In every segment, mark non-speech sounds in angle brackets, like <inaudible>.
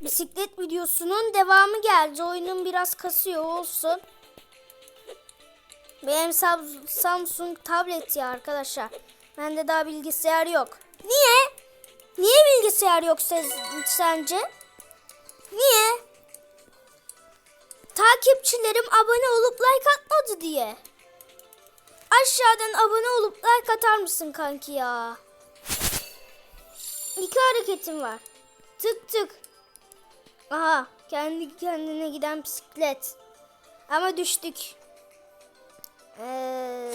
bisiklet videosunun devamı geldi. Oyunun biraz kasıyor olsun. Benim Sam- Samsung tablet ya arkadaşlar. Bende daha bilgisayar yok. Niye? Niye bilgisayar yok se- sence? Niye? Takipçilerim abone olup like atmadı diye. Aşağıdan abone olup like atar mısın kanki ya? İki hareketim var. Tık tık. Aha kendi kendine giden bisiklet. Ama düştük. Ee.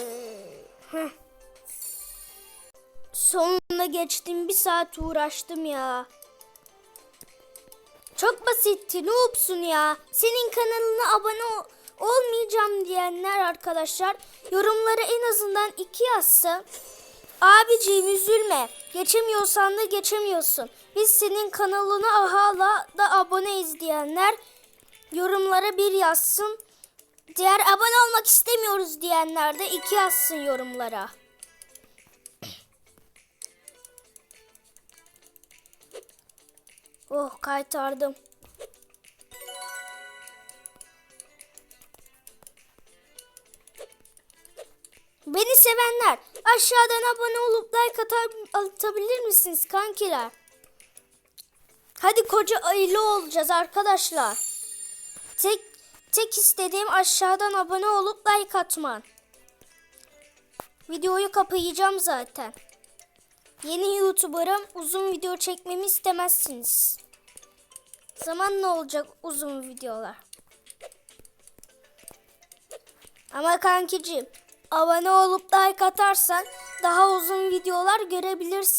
Sonunda geçtim bir saat uğraştım ya. Çok basitti noobsun ya. Senin kanalına abone ol- olmayacağım diyenler arkadaşlar yorumlara en azından iki yazsın. Abiciğim üzülme. Geçemiyorsan da geçemiyorsun. Biz senin kanalına hala da aboneyiz diyenler yorumlara bir yazsın. Diğer abone olmak istemiyoruz diyenler de iki yazsın yorumlara. <coughs> Oh kaytardım. Beni sevenler aşağıdan abone olup like atar, atabilir misiniz kankiler? Hadi koca ayılı olacağız arkadaşlar. Tek tek istediğim aşağıdan abone olup like atman. Videoyu kapayacağım zaten. Yeni YouTuber'ım uzun video çekmemi istemezsiniz. Zaman ne olacak uzun videolar? Ama kankicim abone olup like atarsan daha uzun videolar görebilirsin.